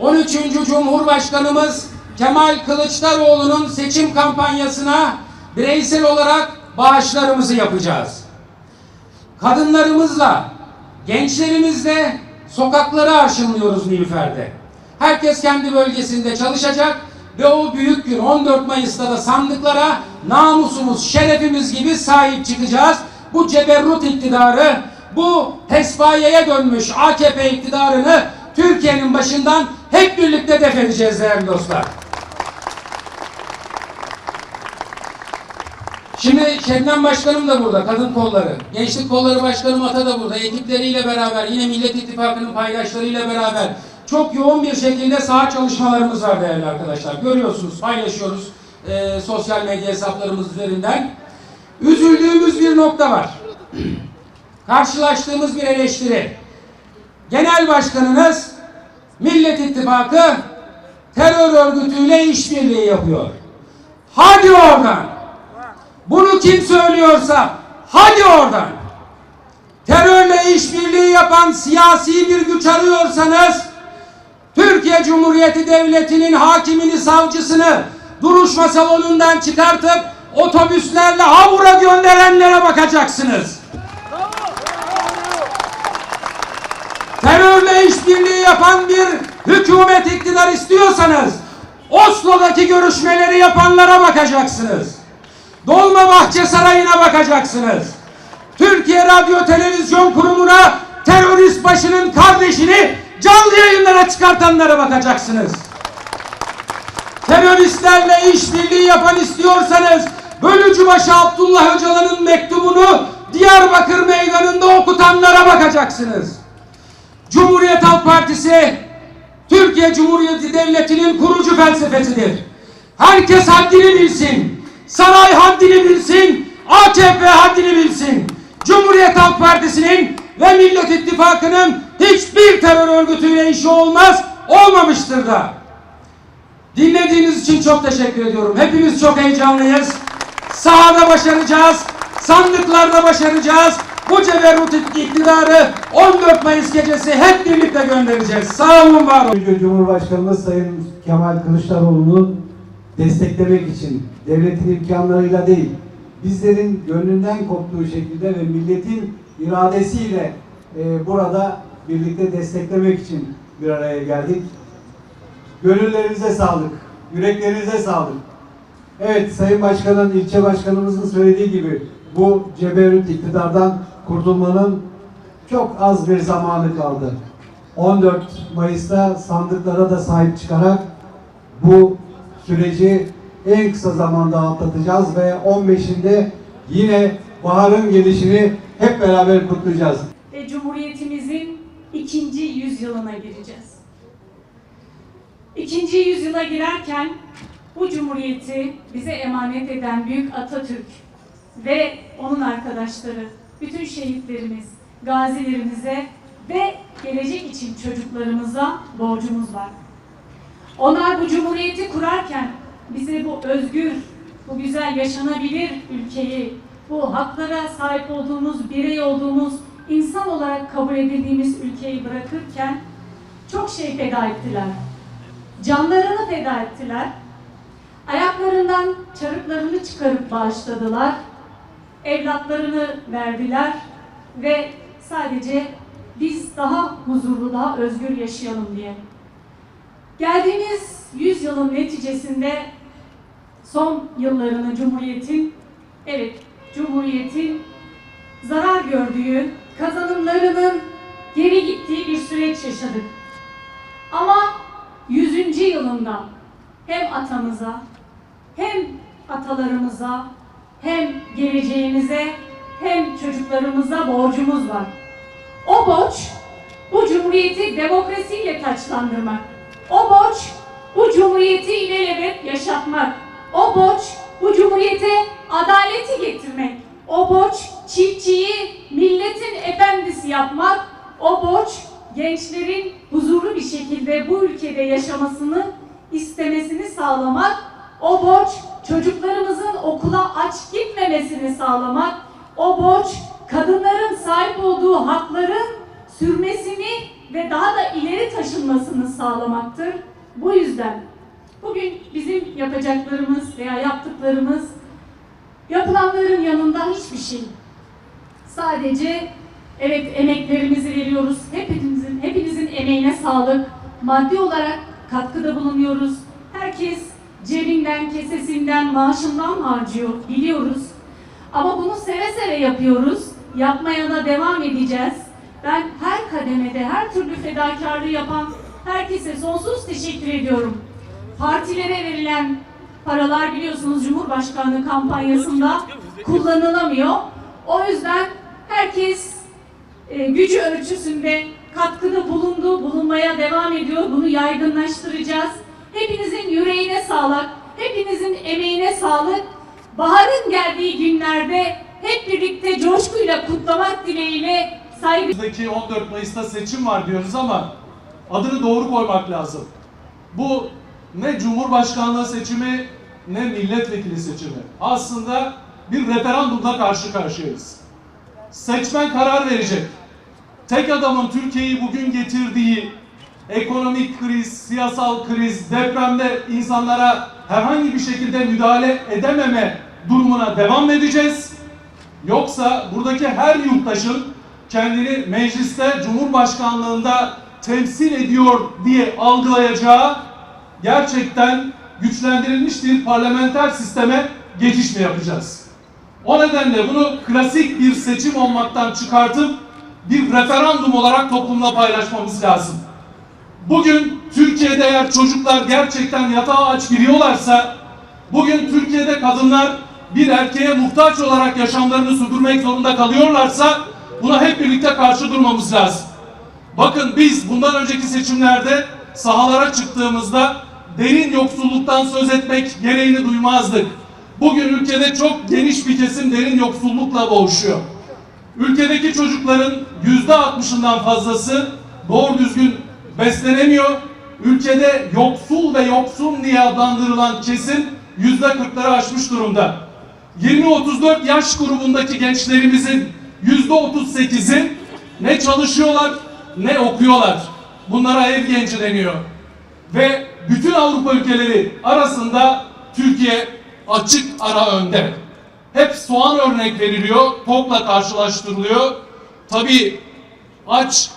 13. Cumhurbaşkanımız Kemal Kılıçdaroğlu'nun seçim kampanyasına bireysel olarak bağışlarımızı yapacağız. Kadınlarımızla, gençlerimizle sokakları arşınlıyoruz Nilüfer'de. Herkes kendi bölgesinde çalışacak ve o büyük gün 14 Mayıs'ta da sandıklara namusumuz, şerefimiz gibi sahip çıkacağız. Bu ceberrut iktidarı, bu pesbayeye dönmüş AKP iktidarını Türkiye'nin başından hep birlikte def edeceğiz değerli dostlar. Şimdi Şebnem Başkanım da burada, kadın kolları. Gençlik kolları başkanım Ata da burada. Ekipleriyle beraber, yine Millet İttifakı'nın paydaşlarıyla beraber çok yoğun bir şekilde saha çalışmalarımız var değerli arkadaşlar. Görüyorsunuz, paylaşıyoruz e, sosyal medya hesaplarımız üzerinden. Üzüldüğümüz bir nokta var. Karşılaştığımız bir eleştiri. Genel Başkanınız Millet İttifakı terör örgütüyle işbirliği yapıyor. Hadi oradan. Bunu kim söylüyorsa hadi oradan. Terörle işbirliği yapan siyasi bir güç arıyorsanız Türkiye Cumhuriyeti Devleti'nin hakimini, savcısını duruşma salonundan çıkartıp otobüslerle Havur'a gönderenlere bakacaksınız. İşbirliği yapan bir hükümet iktidar istiyorsanız Oslo'daki görüşmeleri yapanlara bakacaksınız. Dolmabahçe Sarayı'na bakacaksınız. Türkiye Radyo Televizyon Kurumu'na terörist başının kardeşini canlı yayınlara çıkartanlara bakacaksınız. Teröristlerle işbirliği yapan istiyorsanız Bölücübaşı Abdullah Öcalan'ın mektubunu Diyarbakır meydanında okutanlara bakacaksınız. Cumhuriyet Partisi Türkiye Cumhuriyeti Devleti'nin kurucu felsefesidir. Herkes haddini bilsin. Saray haddini bilsin. AKP haddini bilsin. Cumhuriyet Halk Partisi'nin ve Millet İttifakı'nın hiçbir terör örgütüyle işi olmaz, olmamıştır da. Dinlediğiniz için çok teşekkür ediyorum. Hepimiz çok heyecanlıyız. Sahada başaracağız. Sandıklarda başaracağız. Bu ceberrut iktidarı 14 Mayıs gecesi hep birlikte göndereceğiz. Sağ olun, var olun. Cumhurbaşkanımız Sayın Kemal Kılıçdaroğlu'nu desteklemek için devletin imkanlarıyla değil, bizlerin gönlünden koptuğu şekilde ve milletin iradesiyle e, burada birlikte desteklemek için bir araya geldik. Gönüllerinize sağlık, yüreklerinize sağlık. Evet Sayın Başkan'ın, ilçe başkanımızın söylediği gibi bu ceberrut iktidardan kurtulmanın çok az bir zamanı kaldı. 14 Mayıs'ta sandıklara da sahip çıkarak bu süreci en kısa zamanda atlatacağız ve 15'inde yine baharın gelişini hep beraber kutlayacağız. ve Cumhuriyetimizin ikinci yüzyılına gireceğiz. İkinci yüzyıla girerken bu cumhuriyeti bize emanet eden Büyük Atatürk ve onun arkadaşları, bütün şehitlerimiz, gazilerimize ve gelecek için çocuklarımıza borcumuz var. Onlar bu cumhuriyeti kurarken bize bu özgür, bu güzel yaşanabilir ülkeyi, bu haklara sahip olduğumuz, birey olduğumuz, insan olarak kabul edildiğimiz ülkeyi bırakırken çok şey feda ettiler. Canlarını feda ettiler. Ayaklarından çarıklarını çıkarıp bağışladılar. Evlatlarını verdiler ve sadece biz daha huzurlu, daha özgür yaşayalım diye. Geldiğimiz yüzyılın neticesinde son yıllarını Cumhuriyet'in, evet Cumhuriyet'in zarar gördüğü, kazanımlarının geri gittiği bir süreç yaşadık. Ama 100. yılında hem atamıza, hem atalarımıza, hem geleceğimize, hem çocuklarımıza borcumuz var. O borç bu cumhuriyeti demokrasiyle taçlandırmak. O borç bu cumhuriyeti ilelebet yaşatmak. O borç bu cumhuriyete adaleti getirmek. O borç çiftçiyi milletin efendisi yapmak. O borç gençlerin huzurlu bir şekilde bu ülkede yaşamasını istemesini sağlamak. O borç çocuklarımızın okula aç gitmemesini sağlamak. O borç kadınların sahip olduğu hakların sürmesini ve daha da ileri taşınmasını sağlamaktır. Bu yüzden bugün bizim yapacaklarımız veya yaptıklarımız yapılanların yanında hiçbir şey. Sadece evet emeklerimizi veriyoruz. Hepinizin hepinizin emeğine sağlık. Maddi olarak katkıda bulunuyoruz. Herkes cebinden, kesesinden, maaşından harcıyor. Biliyoruz. Ama bunu seve seve yapıyoruz. Yapmaya da devam edeceğiz. Ben her kademede, her türlü fedakarlığı yapan herkese sonsuz teşekkür ediyorum. Partilere verilen paralar biliyorsunuz Cumhurbaşkanlığı kampanyasında kullanılamıyor. O yüzden herkes e, gücü ölçüsünde katkıda bulundu, bulunmaya devam ediyor. Bunu yaygınlaştıracağız. Hepinizin yüreğine sağlık, hepinizin emeğine sağlık. Baharın geldiği günlerde hep birlikte coşkuyla kutlamak dileğiyle saygı Önümüzdeki 14 Mayıs'ta seçim var diyoruz ama adını doğru koymak lazım. Bu ne Cumhurbaşkanlığı seçimi ne milletvekili seçimi. Aslında bir referandumla karşı karşıyayız. Seçmen karar verecek. Tek adamın Türkiye'yi bugün getirdiği ekonomik kriz, siyasal kriz, depremde insanlara herhangi bir şekilde müdahale edememe durumuna devam edeceğiz. Yoksa buradaki her yurttaşın kendini mecliste, cumhurbaşkanlığında temsil ediyor diye algılayacağı gerçekten güçlendirilmiş bir parlamenter sisteme geçiş mi yapacağız? O nedenle bunu klasik bir seçim olmaktan çıkartıp bir referandum olarak toplumla paylaşmamız lazım. Bugün Türkiye'de eğer çocuklar gerçekten yatağa aç giriyorlarsa, bugün Türkiye'de kadınlar bir erkeğe muhtaç olarak yaşamlarını sürdürmek zorunda kalıyorlarsa buna hep birlikte karşı durmamız lazım. Bakın biz bundan önceki seçimlerde sahalara çıktığımızda derin yoksulluktan söz etmek gereğini duymazdık. Bugün ülkede çok geniş bir kesim derin yoksullukla boğuşuyor. Ülkedeki çocukların yüzde altmışından fazlası doğru düzgün beslenemiyor. Ülkede yoksul ve yoksun diye adlandırılan kesim yüzde kırkları aşmış durumda. 20-34 yaş grubundaki gençlerimizin yüzde 38'i ne çalışıyorlar ne okuyorlar. Bunlara ev genci deniyor. Ve bütün Avrupa ülkeleri arasında Türkiye açık ara önde. Hep soğan örnek veriliyor, tokla karşılaştırılıyor. Tabii aç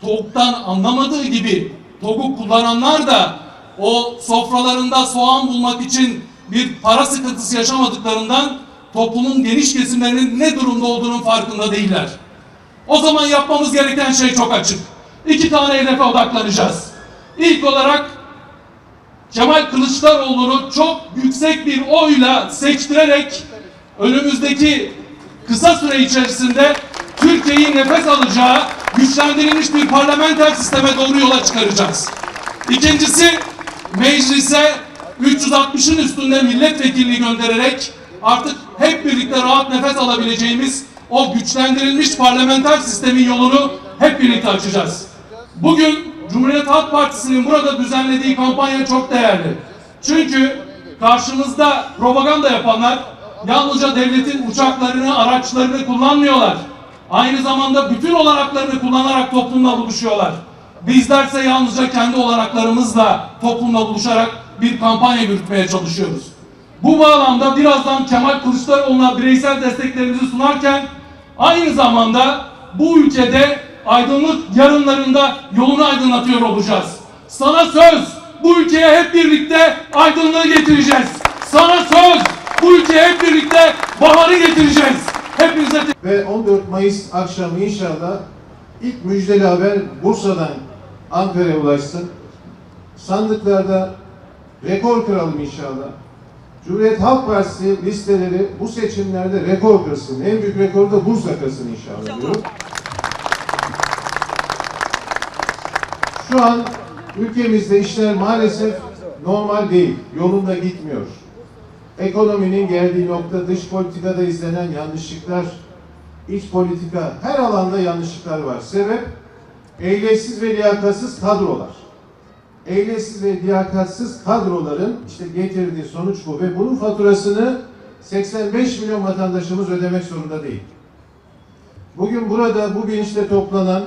toktan anlamadığı gibi toku kullananlar da o sofralarında soğan bulmak için bir para sıkıntısı yaşamadıklarından toplumun geniş kesimlerinin ne durumda olduğunun farkında değiller. O zaman yapmamız gereken şey çok açık. İki tane hedefe odaklanacağız. İlk olarak Kemal Kılıçdaroğlu'nu çok yüksek bir oyla seçtirerek önümüzdeki kısa süre içerisinde Türkiye'yi nefes alacağı güçlendirilmiş bir parlamenter sisteme doğru yola çıkaracağız. İkincisi meclise 360'ın üstünde milletvekilliği göndererek artık hep birlikte rahat nefes alabileceğimiz o güçlendirilmiş parlamenter sistemin yolunu hep birlikte açacağız. Bugün Cumhuriyet Halk Partisi'nin burada düzenlediği kampanya çok değerli. Çünkü karşımızda propaganda yapanlar yalnızca devletin uçaklarını, araçlarını kullanmıyorlar. Aynı zamanda bütün olanaklarını kullanarak toplumla buluşuyorlar. Bizlerse yalnızca kendi olanaklarımızla toplumla buluşarak bir kampanya yürütmeye çalışıyoruz. Bu bağlamda birazdan Kemal Kılıçdaroğlu'na bireysel desteklerimizi sunarken aynı zamanda bu ülkede aydınlık yarınlarında yolunu aydınlatıyor olacağız. Sana söz bu ülkeye hep birlikte aydınlığı getireceğiz. Sana söz bu ülkeye hep birlikte baharı getireceğiz. Hepinize Ve 14 Mayıs akşamı inşallah ilk müjdeli haber Bursa'dan Ankara'ya ulaşsın. Sandıklarda rekor kıralım inşallah. Cumhuriyet Halk Partisi listeleri bu seçimlerde rekor kırsın. En büyük rekoru da Bursa kırsın inşallah diyorum. Şu an ülkemizde işler maalesef normal değil. Yolunda gitmiyor. Ekonominin geldiği nokta dış politikada izlenen yanlışlıklar, iç politika her alanda yanlışlıklar var. Sebep ehliyetsiz ve liyakatsız kadrolar. Ehliyetsiz ve liyakatsız kadroların işte getirdiği sonuç bu ve bunun faturasını 85 milyon vatandaşımız ödemek zorunda değil. Bugün burada bu bilinçle toplanan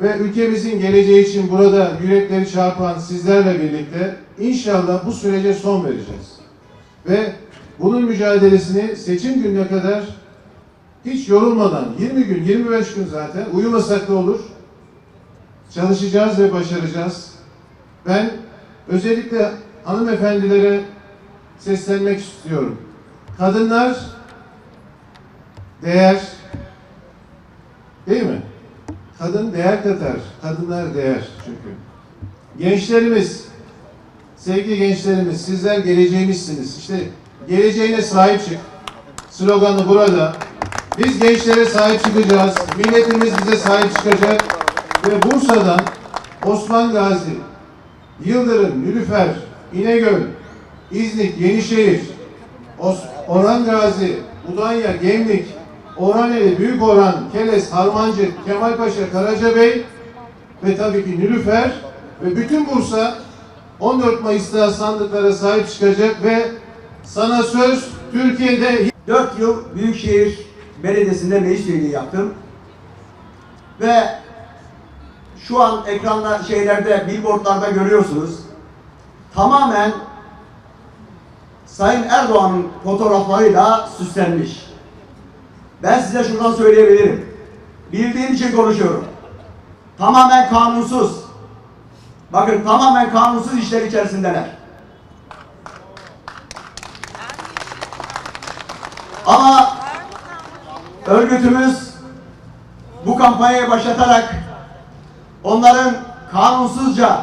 ve ülkemizin geleceği için burada yürekleri çarpan sizlerle birlikte inşallah bu sürece son vereceğiz. Ve bunun mücadelesini seçim gününe kadar hiç yorulmadan 20 gün, 25 gün zaten uyumasak da olur. Çalışacağız ve başaracağız. Ben özellikle hanımefendilere seslenmek istiyorum. Kadınlar değer değil mi? Kadın değer katar. Kadınlar değer çünkü. Gençlerimiz, sevgili gençlerimiz, sizler geleceğimizsiniz. İşte geleceğine sahip çık. Sloganı burada. Biz gençlere sahip çıkacağız. Milletimiz bize sahip çıkacak. Ve Bursa'dan Osman Gazi, Yıldırım, Nülüfer, İnegöl, İznik, Yenişehir, Os Orhan Gazi, Udanya, Gemlik, Orhaneli, Büyük Orhan, Keles, Harmancı, Kemalpaşa, Karacabey ve tabii ki Nülüfer ve bütün Bursa 14 Mayıs'ta sandıklara sahip çıkacak ve sana söz Türkiye'de 4 yıl Büyükşehir Belediyesi'nde meclis üyeliği yaptım. Ve şu an ekranda şeylerde, billboardlarda görüyorsunuz. Tamamen Sayın Erdoğan'ın fotoğraflarıyla süslenmiş. Ben size şuradan söyleyebilirim. Bildiğim için konuşuyorum. Tamamen kanunsuz. Bakın tamamen kanunsuz işler içerisindeler. Ama örgütümüz bu kampanyayı başlatarak onların kanunsuzca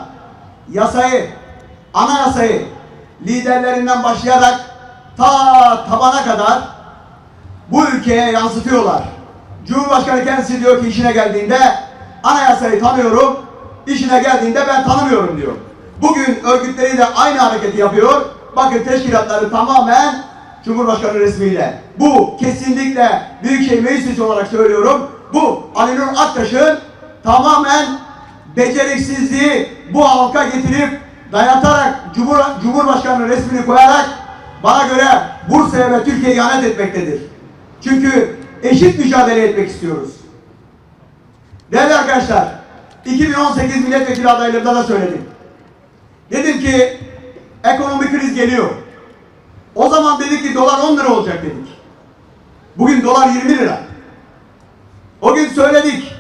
yasayı, anayasayı liderlerinden başlayarak ta tabana kadar bu ülkeye yansıtıyorlar. Cumhurbaşkanı kendisi diyor ki işine geldiğinde anayasayı tanıyorum, işine geldiğinde ben tanımıyorum diyor. Bugün örgütleri de aynı hareketi yapıyor. Bakın teşkilatları tamamen Cumhurbaşkanı resmiyle. Bu kesinlikle Büyükşehir Meclisi olarak söylüyorum. Bu Ali Nur Aktaş'ın tamamen beceriksizliği bu halka getirip dayatarak Cumhur, Cumhurbaşkanı resmini koyarak bana göre Bursa'ya ve Türkiye'ye ihanet etmektedir. Çünkü eşit mücadele etmek istiyoruz. Değerli arkadaşlar, 2018 milletvekili adaylarında da söyledim. Dedim ki ekonomik kriz geliyor. O zaman dedik ki dolar 10 lira olacak dedik. Bugün dolar 20 lira. O gün söyledik.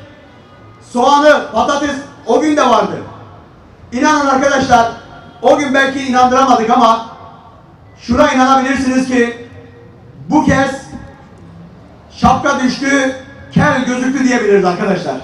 Soğanı, patates o gün de vardı. İnanın arkadaşlar o gün belki inandıramadık ama şuna inanabilirsiniz ki bu kez şapka düştü, kel gözüktü diyebiliriz arkadaşlar.